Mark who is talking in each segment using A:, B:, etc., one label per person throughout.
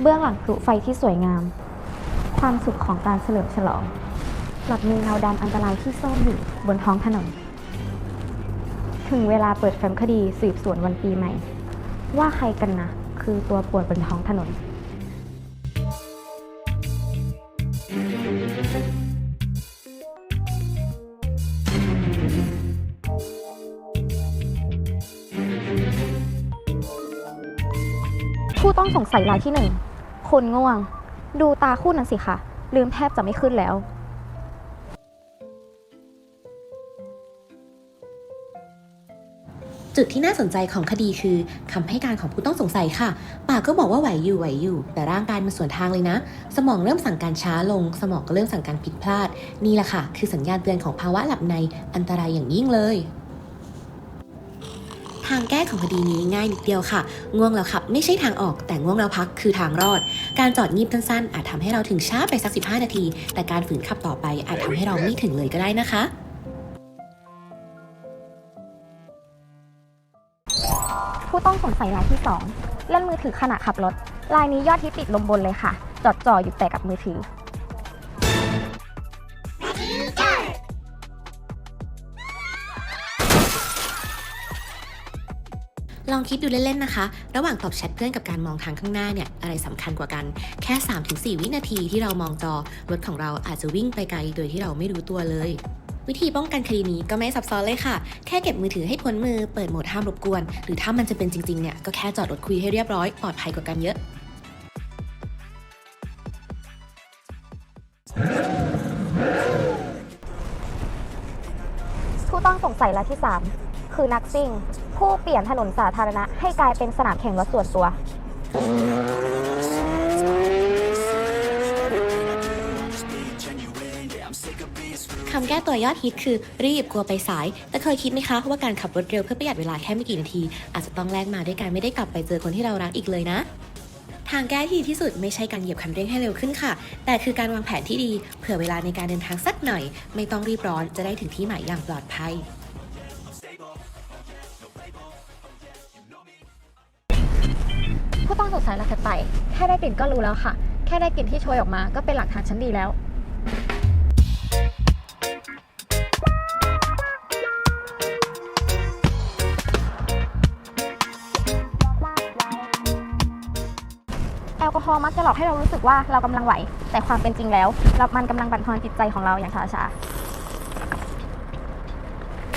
A: เบื้องหลังพลุไฟที่สวยงาม ความสุขของการเฉลิมฉลอง หลับมีเงาดำอันตรายที่ซ่อนอยู่บนท้องถนน ถึงเวลาเปิดแฟ้มคดีสืบสวนวันปีใหม่ ว่าใครกันนะ คือตัวป่วนบนท้องถนน ผู้ต้องสงสัยรายที่หนึ่ง คุณง่วง ดูตาคู่นั้นสิคะ ลืมแทบจะไม่ขึ้นแล้ว
B: จุดที่น่าสนใจของคดีคือคำให้การของผู้ต้องสงสัยค่ะ ปากก็บอกว่าไหวอยู่ไหวอยู่ แต่ร่างกายมันสวนทางเลยนะ สมองเริ่มสั่งการช้าลง สมองก็เริ่มสั่งการผิดพลาด นี่แหละค่ะ คือสัญญาณเตือนของภาวะหลับในอันตรายอย่างยิ่งเลย ทางแก้ของคดีนี้ง่ายนิดเดียวค่ะ ง่วงแล้วขับ ไม่ใช่ทางออก แต่ง่วงแล้วพักคือทางรอด การจอดงีบสั้นๆอาจทำให้เราถึงช้าไปสัก 15 นาที แต่การฝืนขับต่อไปอาจทำให้เราไม่ถึงเลยก็ได้นะคะ
A: ผู้ต้องสงสัยรายที่สองเล่นมือถือขณะขับรถ รายนี้ยอดฮิตติดลมบนเลยค่ะ จอดจ่ออยู่แต่กับมือถือ
B: ลองคิดดูเล่นๆนะคะ ระหว่างตอบแชทเพื่อนกับการมองทางข้างหน้าเนี่ยอะไรสำคัญกว่ากัน แค่ 3-4 วินาทีที่เรามองจอ รถของเราอาจจะวิ่งไปไกลโดยที่เราไม่รู้ตัวเลยวิธีป้องกันคดีนี้ก็ไม่ซับซ้อนเลยค่ะ แค่เก็บมือถือให้พ้นมือ เปิดโหมดห้ามรบกวน หรือถ้ามันจะเป็นจริงๆ เนี่ย ก็แค่จอดรถคุยให้เรียบร้อย ปลอดภัยกว่ากันเยอะ
A: ผู้ต้องสงสัยรายที่สามคือนักซิ่ง ผู้เปลี่ยนถนนสาธารณะให้กลายเป็นสนามแข่งรถส่วนตัว
B: คำแก้ตัวยอดฮิตคือรีบกลัวไปสาย แต่เคยคิดไหมคะว่าการขับรถเร็วเพื่อประหยัดเวลาแค่ไม่กี่นาที อาจจะต้องแลกมาด้วยการไม่ได้กลับไปเจอคนที่เรารักอีกเลยนะ ทางแก้ที่ดีที่สุดไม่ใช่การเหยียบคันเร่งให้เร็วขึ้นค่ะ แต่คือการวางแผนที่ดี เผื่อเวลาในการเดินทางสักหน่อย ไม่ต้องรีบร้อนจะได้ถึงที่หมายอย่างปลอดภัย
A: ต้องสงสัยรายถัดไป แค่ได้กลิ่นก็รู้แล้วค่ะ แค่ได้กลิ่นที่โชยออกมาก็เป็นหลักฐานชั้นดีแล้ว แอลกอฮอล์มักจะหลอกให้เรารู้สึกว่าเรากำลังไหว แต่ความเป็นจริงแล้วเรามันกำลังบั่นทอนจิตใจของเราอย่างช้าๆ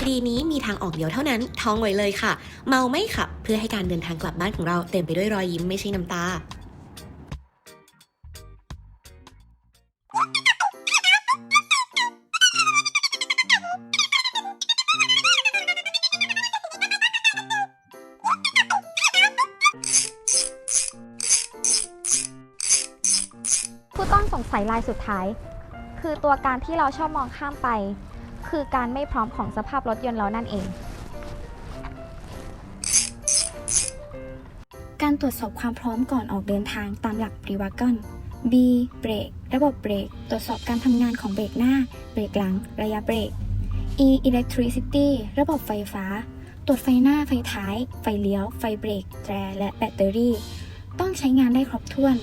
B: คดีนี้มีทางออกเดียวเท่านั้น ท้องไว้เลยค่ะ เมาไม่ขับ เพื่อให้การเดินทางกลับบ้านของเราเต็มไปด้วยรอยยิ้มไม่ใช่น้ำตา
A: ผู้ต้องสงสัยรายสุดท้าย คือตัวการที่เราชอบมองข้ามไป คือการไม่พร้อมของสภาพรถยนต์เรานั่นเอง
C: การตรวจสอบความพร้อมก่อนออกเดินทางตามหลักปริวากอน B เบรกระบบเบรกตรวจสอบการทำงานของเบรกหน้า เบรกหลัง ระยะเบรก E electricity ระบบไฟฟ้า ตรวจไฟหน้าไฟท้าย ไฟเลี้ยว ไฟเบรกแตรและแบตเตอรี่ ต้องใช้งานได้ครบถ้วน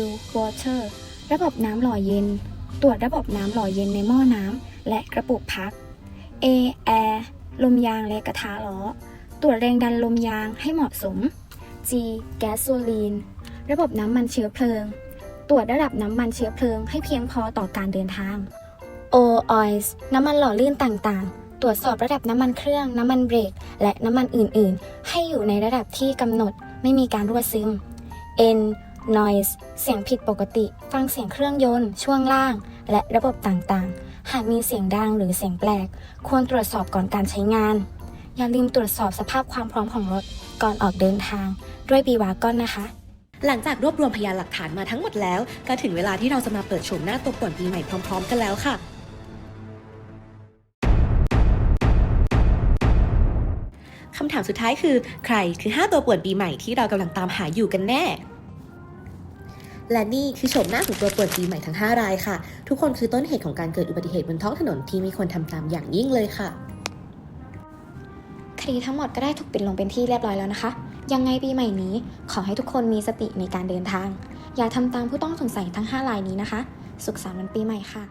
C: W water ระบบน้ำหล่อเย็น ตรวจระบบน้ำหล่อเย็นในหม้อน้ำและกระปุกพัก A air ลมยางและกระทะล้อ ตรวจแรงดันลมยางให้เหมาะสม G แก๊สโซลีน ระบบน้ำมันเชื้อเพลิง ตรวจระดับน้ำมันเชื้อเพลิงให้เพียงพอต่อการเดินทาง O oils น้ำมันหล่อลื่นต่างๆ ตรวจสอบระดับน้ำมันเครื่อง น้ำมันเบรก และน้ำมันอื่นๆ ให้อยู่ในระดับที่กำหนด ไม่มีการรั่วซึม N noise เสียงผิดปกติ ฟังเสียงเครื่องยนต์ ช่วงล่าง และระบบต่างๆ หากมีเสียงดังหรือเสียงแปลก ควรตรวจสอบก่อนการใช้งาน อย่าลืมตรวจสอบสภาพความพร้อมของรถ ก่อนออกเดินทาง ด้วยบีวาก้อนนะคะ
B: หลังจากรวบรวมพยานหลักฐานมาทั้งหมดแล้ว ก็ถึงเวลาที่เราจะมาเปิดโฉมหน้าตัวป่วนปีใหม่พร้อม ๆ กันแล้วค่ะคำถามสุดท้ายคือ ใครคือ 5 ตัวป่วนปีใหม่ที่เรากำลังตามหาอยู่กันแน่ และนี่คือโฉมหน้าของตัวป่วนปีใหม่ทั้ง 5 รายค่ะ ทุกคนคือต้นเหตุของการเกิดอุบัติเหตุบนท้องถนนที่มีคนทำตามอย่างยิ่งเลยค่ะ ค
C: ดีทั้งหมดก็ได้ถูกปิดลงเป็นที่เรียบร้อยแล้วนะคะ ยังไงปีใหม่นี้ขอให้ทุกคนมีสติในการเดินทาง อย่าทำตามผู้ต้องสงสัยทั้ง 5 รายนี้นะคะ สุขสันต์วันปีใหม่ค่ะ